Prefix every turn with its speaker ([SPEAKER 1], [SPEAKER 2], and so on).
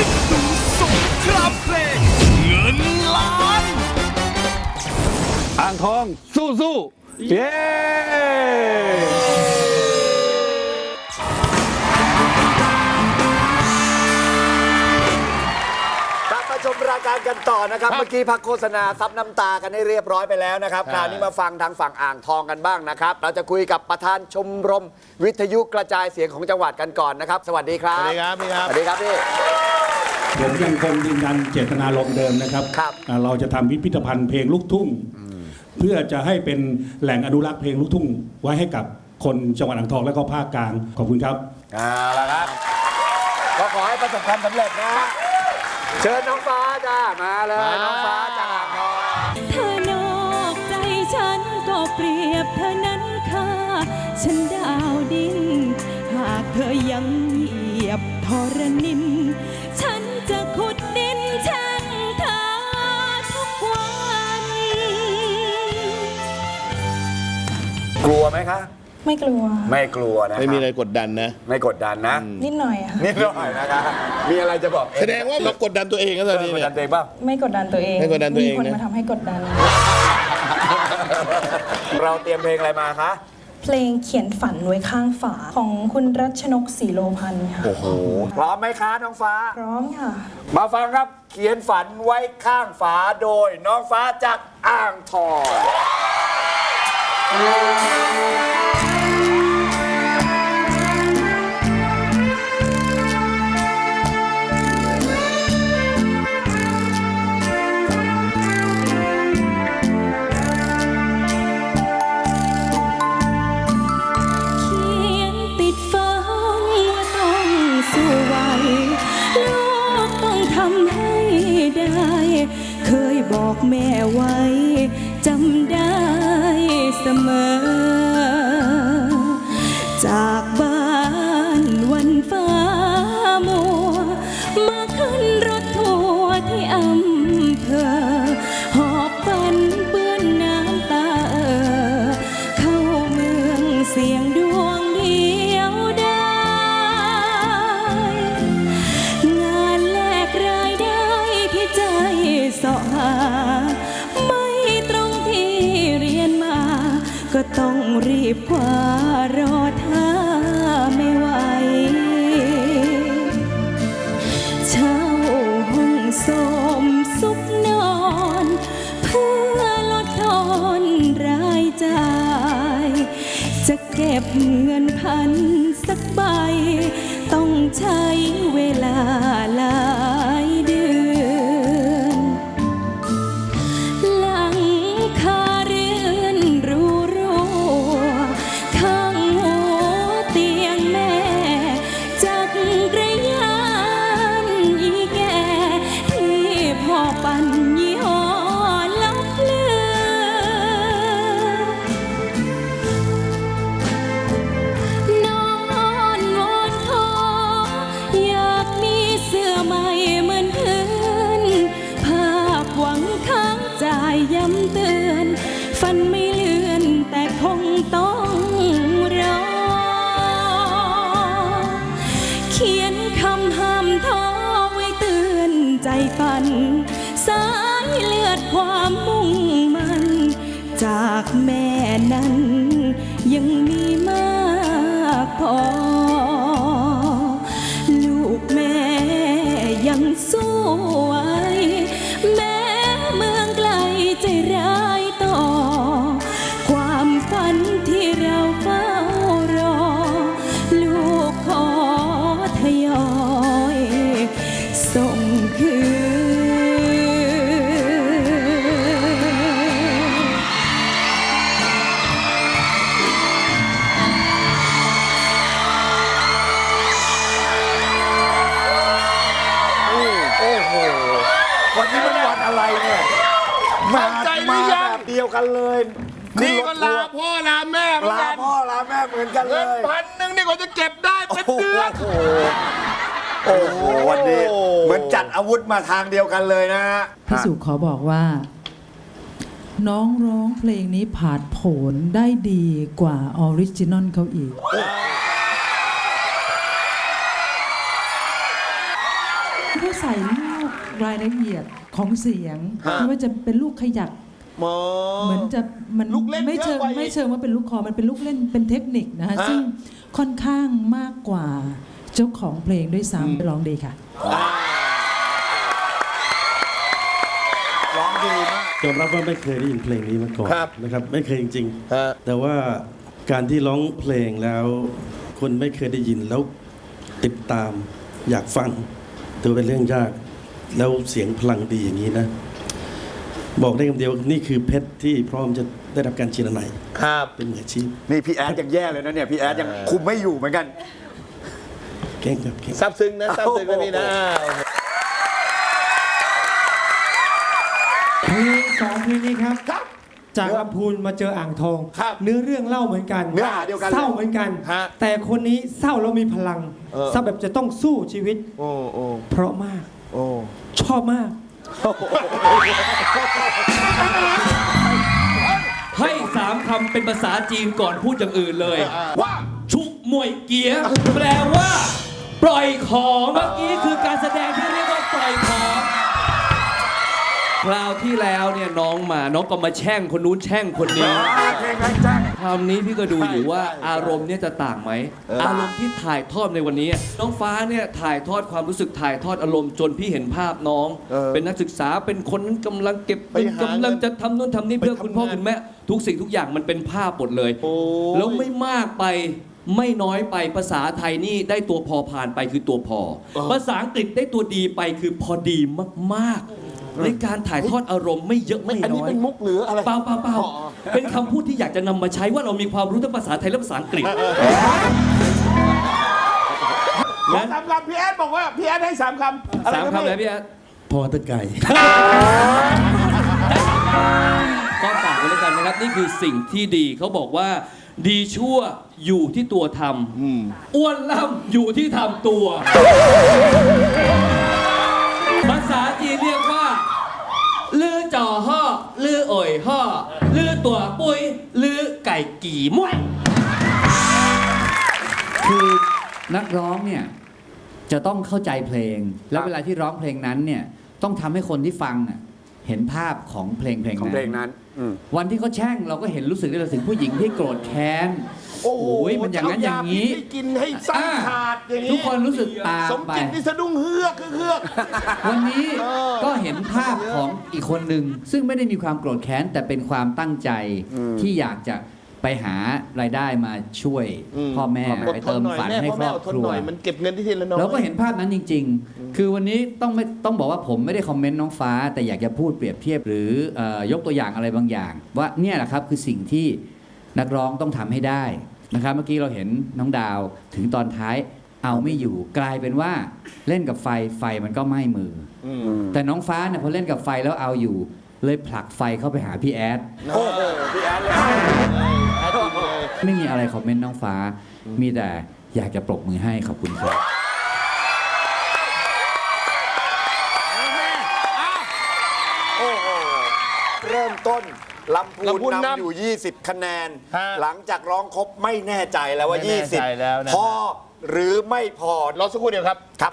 [SPEAKER 1] ศึกดูสงครามเพลง เงินล้าน
[SPEAKER 2] อ่างทองสู้สู้ๆเย้
[SPEAKER 3] กลับมาชมรายการกันต่อนะครับ เมื่อกี้พักโฆษณาซับน้ำตากันให้เรียบร้อยไปแล้วนะครับ คราวนี้มาฟังทางฝั่งอ่างทองกันบ้างนะครับ เราจะคุยกับประธานชมรม วิทยุกระจายเสียงของจังหวัดกันก่อนนะครับ สวัสดีครับ
[SPEAKER 4] สวัสดีครับพี่ครับ
[SPEAKER 3] สวัสดีครับพี่
[SPEAKER 5] ผมยังคงยืนยันเจตนารมณ์เดิมนะครับ
[SPEAKER 3] ครับ
[SPEAKER 5] อ่าเราจะทำพิพิธภัณฑ์เพลงลูกทุ่ง เพื่อจะให้เป็นแหล่งอนุรักษ์เพลงลูกทุ่ง ไว้ให้กับคนจังหวัดอ่างทองและก็ภาคกลางขอบคุณครับ
[SPEAKER 3] เอาละครับก็ขอให้ประสบความสำเร็จนะฮะเชิญน้องฟ้าจ้ามาเลยน้องฟ้าจากอ่างทอง
[SPEAKER 6] เธอนอกใจฉันก็เปรียบเธอนั้นค่ะฉันดาวดิน หากเธอยังเหยียบทรนินฉัน ก
[SPEAKER 3] ลัวไหมคะ
[SPEAKER 7] ไม่กลัว
[SPEAKER 3] ไม่กลัวนะ
[SPEAKER 4] ไม่มีอะไร
[SPEAKER 3] คบ
[SPEAKER 4] กดดันนะ
[SPEAKER 3] ไม่กดดันนะ
[SPEAKER 7] นิดหน่อยอะค่ะ
[SPEAKER 3] นิดหน่อยนะคะ มีอะไรจะบอก
[SPEAKER 4] แสดงว่าเรากดดันตัวเองก็ตอน
[SPEAKER 3] เอ
[SPEAKER 4] นี้
[SPEAKER 3] อกด
[SPEAKER 4] เนี่
[SPEAKER 3] ดั
[SPEAKER 4] ย
[SPEAKER 3] นตัวเองบ้าง
[SPEAKER 7] ไม่กดดันตัวเอง
[SPEAKER 4] ไม่กดดันตัวเอง
[SPEAKER 7] มีคน
[SPEAKER 4] นะ
[SPEAKER 7] มาทำให้กดดัน
[SPEAKER 3] เราเตรียมเพลงอะไรมาคะ
[SPEAKER 7] เพลงเขียนฝันไว้ข้างฝาของคุณรัชนกศรีโลพันธ์ค่ะ
[SPEAKER 3] โอ้โหพร้อมไหมคะน้องฟ้า
[SPEAKER 7] พร้อมค่ะ
[SPEAKER 3] มาฟังครับ เขียนฝันไว้ข้างฝาโดย น้องฟ้าจากอ่างทอง
[SPEAKER 6] เขียนติดฟ้าว่าต้องสู้ไวลูกต้องทำให้ได้เคยบอกแม่ไว้ มอ จากบ้านวันฟ้ามัวมา ต้องรีบคว้ารอท่าไม่ไหว เช่าห้องสมซุกนอน เพื่อลดทอนรายจ่าย จะเก็บเงินพันสักใบ ต้องใช้เวลาหลายายย้ำเตือน ฟันไม่เลื่อนแต่คงต้องรอ เขียนคำห้ามท้อไว้เตือนใจฝัน สายเลือดความมุ่งมัน จากแม่นั้น ยังมีมากพอ ฝันที่เราเฝ้ารอ ลูกขอทยอย ส่งคืน
[SPEAKER 3] โอ้โหวันนี้มันวันอะไรเนี่ย มา
[SPEAKER 4] ใจหรื
[SPEAKER 3] มา
[SPEAKER 4] อยัง
[SPEAKER 3] แบบเดียวกันเลย
[SPEAKER 4] นี่ก็ลา
[SPEAKER 3] ขึ้นรถ
[SPEAKER 4] พ่อลาแม่เหมือน
[SPEAKER 3] ทัวร์ลา
[SPEAKER 4] กัน
[SPEAKER 3] พ่อลาแม่เหมือนกันเล
[SPEAKER 4] เงิน
[SPEAKER 3] ย
[SPEAKER 4] พันหนึ่งนี่ก็จะเก็บได้เป็น
[SPEAKER 3] โอ้โห
[SPEAKER 4] เดือน
[SPEAKER 3] โอ้โหวันนี้
[SPEAKER 4] โอ้
[SPEAKER 3] เหมือนจัดอาวุธมาทางเดียวกันเลยนะฮะ
[SPEAKER 8] พี่สุขอบอกว่า น้องร้องเพลงนี้ผาดโผนได้ดีกว่าออริจินอลเขาอีก
[SPEAKER 3] น
[SPEAKER 8] เขาใส่ลูกรายละเอียดของเสียง
[SPEAKER 4] ฮะ
[SPEAKER 8] ไม่ว่าจะเป็นลูกขยัก
[SPEAKER 4] หมอ
[SPEAKER 8] เหมือนจะมัน
[SPEAKER 4] ลูกเล่น
[SPEAKER 8] ไม่เชิง
[SPEAKER 4] เยอะกว่าอีก
[SPEAKER 8] ไม่เชิงว่าเป็นลูกคอมันเป็นลูกเล่นเป็นเทคนิคนะฮะ
[SPEAKER 4] ฮะ
[SPEAKER 8] ซึ่งค่อนข้างมากกว่าเจ้าของเพลงด้วยซ้ำร้องดีค่ะ
[SPEAKER 3] ร้องดีมาก
[SPEAKER 9] ยอมรับว่าไม่เคยได้ยินเพลงนี้มาก่อน
[SPEAKER 4] ครับ
[SPEAKER 9] นะครับไม่เคยจริง
[SPEAKER 4] ฮะ
[SPEAKER 9] ๆแต่ว่าการที่ร้องเพลงแล้ว คนไม่เคยได้ยินแล้วติดตามอยากฟังถือเป็นเรื่องยาก แล้วเสียงพลังดีอย่างนี้นะ บอกได้คำเดียวนี่คือเพชรที่พร้อมจะได้รับการชีรนัย
[SPEAKER 4] ครับ
[SPEAKER 9] เป็นมืออาชีพ
[SPEAKER 3] นี่พี่แอดยังแย่เลยนะเนี่ยพี่แอดยังคุมไม่อยู่เหมือนกัน
[SPEAKER 9] เก่งครับเก่ง
[SPEAKER 4] ซับซึ้งนะซับซึ้งนะพี่นะ
[SPEAKER 10] เพลงสองเพลงนี้ครับจากลำพูนมาเจออ่างทอง
[SPEAKER 4] ครับ
[SPEAKER 10] เนื้อเรื่องเล่าเหมือนกัน
[SPEAKER 3] เนื้อหาเดียวกันเลย
[SPEAKER 10] เศร้าเหมือนกัน
[SPEAKER 4] ฮะ
[SPEAKER 10] แต่คนนี้เศร้าแล้วมีพลัง
[SPEAKER 4] เออ
[SPEAKER 10] เศร้าแบบจะต้องสู้ชีวิต
[SPEAKER 4] โอ้โอ้
[SPEAKER 10] เพราะมาก
[SPEAKER 4] โอ้
[SPEAKER 10] ชอบมาก
[SPEAKER 1] ให้สามคำเป็นภาษาจีนก่อนพูดอย่างอื่นเลย
[SPEAKER 4] ว่า
[SPEAKER 1] ชุกมวยเกียร์แปลว่า ปล่อยของเมื่อกี้คือการแสดงที่เรียกว่าปล่อยของ คราวที่แล้วเนี่ยน้องมาน้องก็มาแช่งคนนู้นแช่งคนนี้
[SPEAKER 3] เพลงนั้นจ้าง
[SPEAKER 1] คราวนี้พี่ก็ดูอยู่ว่าอารมณ์เนี่ยจะต่างไหมอารมณ์ที่ถ่ายทอดในวันนี้ น้องฟ้าเนี่ยถ่ายทอดความรู้สึกถ่ายทอดอารมณ์จนพี่เห็นภาพน้องเป็นนักศึกษาเป็นคนนั้นกำลังเก็บเงิน
[SPEAKER 4] ไปหาเงิน
[SPEAKER 1] กำลังจะทำนู่นทำนี่เพื่อ
[SPEAKER 4] ไปทำ
[SPEAKER 1] คุณพ่องา
[SPEAKER 4] น
[SPEAKER 1] คุณแม่ทุกสิ่งทุกอย่างมันเป็นภาพหมดเลย
[SPEAKER 4] โอ้ย
[SPEAKER 1] แล้วไม่มากไปไม่น้อยไปภาษาไทยนี่ได้ตัวพอผ่านไปคือตัวพอ ภาษาอังกฤษได้ตัวดีไปคือพอดีมาก ๆในการถ่ายทอดอารมณ์ไม่เยอะไม่
[SPEAKER 4] อัน
[SPEAKER 1] น้
[SPEAKER 4] นี้
[SPEAKER 1] อย
[SPEAKER 4] เป็นมุกหรืออะไร
[SPEAKER 1] เปล่าเปล่าเปล่าเป็นคำพูดที่อยากจะนำมาใช้ว่าเรามีความรู้ทั้งภาษาไทยและภาษาอังกฤษ
[SPEAKER 4] ขอสามคำพี่แอดบอกว่าพี่แอดให้สามคำอะไร
[SPEAKER 1] สาม
[SPEAKER 4] นะ
[SPEAKER 1] คำเลย
[SPEAKER 4] พี่
[SPEAKER 1] พี่แอด
[SPEAKER 9] พอตะไก่
[SPEAKER 1] ก็ฝากไว้แล้วกันนะครับ นี่คือสิ่งที่ดีเขาบอกว่า ดีชั่วอยู่ที่ตัวทำอ้วนล่ำอยู่ที่ทำตัว ก่กี่ม้วย
[SPEAKER 11] คือนักร้องเนี่ยจะต้องเข้าใจเพลง แล้วเวลาที่ร้องเพลงนั้นเนี่ยต้องทำให้คนที่ฟังน่ะเห็นภาพของเพลงเพลง
[SPEAKER 3] ของ
[SPEAKER 11] นั้น
[SPEAKER 3] เพลงนั้นอืม
[SPEAKER 11] วันที่เขาแช่งเราก็เห็นรู้สึกได้เลยถึงผู้หญิงที่โกรธแค้น
[SPEAKER 4] โอ้โห
[SPEAKER 11] ยมันอย่างนั้นอย่างนี้
[SPEAKER 4] นี้ให้กินให้ไส้
[SPEAKER 11] อ่า
[SPEAKER 4] ขาดอย่างนี้
[SPEAKER 11] ทุกคนรู้สึกตาม
[SPEAKER 4] สม
[SPEAKER 11] ไป
[SPEAKER 4] จิตนี่สะดุ้งเฮือกเฮือก
[SPEAKER 11] วันนี้
[SPEAKER 4] เออ
[SPEAKER 11] ก็เห็นภาพของอีกคนหนึ่งซึ่งไม่ได้มีความโกรธแค้นแต่เป็นความตั้งใจที่อยากจะ ไปหารายได้มาช่วยพ่อแม่
[SPEAKER 4] อด
[SPEAKER 11] ไป
[SPEAKER 4] ทน
[SPEAKER 11] เติม
[SPEAKER 4] หน่อย
[SPEAKER 11] ฝัน
[SPEAKER 4] แม่
[SPEAKER 11] ให้
[SPEAKER 4] พ่อ
[SPEAKER 11] คร
[SPEAKER 4] แม่
[SPEAKER 11] อบ
[SPEAKER 4] อดทน
[SPEAKER 11] ครั
[SPEAKER 4] ห
[SPEAKER 11] ว
[SPEAKER 4] น่อยมันเก็บเงินที่ทีละน้อย
[SPEAKER 11] เราก็เห็นภาพนั้นจริง ๆ คือวันนี้ต้องไม่ต้องบอกว่าผมไม่ได้คอมเมนต์น้องฟ้า แต่อยากจะพูดเปรียบเทียบหรือเออยกตัวอย่างอะไรบางอย่าง ว่าเนี่ยแหละครับคือสิ่งที่นักร้องต้องทำให้ได้นะครับ เมื่อกี้เราเห็นน้องดาวถึงตอนท้ายเอาไม่อยู่กลายเป็นว่าเล่นกับไฟไฟมันก็ไหม้มืออแต่น้องฟ้าเนี่ยพอเล่นกับไฟแล้วเอาอยู่ เลยผลักไฟเข้าไปหาพี่แอด
[SPEAKER 3] โอ้โหพี่แอดเลย
[SPEAKER 11] ไม่มีอะไรคอมเมนต์น้องฟ้า มีแต่อยากจะปรบมือให้ขอบคุณครับ
[SPEAKER 3] โอ้โหเริ่มต้นลำพู
[SPEAKER 4] ลำพู
[SPEAKER 3] น
[SPEAKER 4] น
[SPEAKER 3] นำ
[SPEAKER 4] นำ
[SPEAKER 3] อยู่ 20 คะแนน
[SPEAKER 4] ฮะ
[SPEAKER 3] หลังจากร้องครบไม่แน่ใจแล้วว่า
[SPEAKER 4] ไม่แน่ใจแล้วนะ
[SPEAKER 3] 20 พอหรือไม่พอ
[SPEAKER 4] รอสักครู่เดียวครับ
[SPEAKER 3] ครับ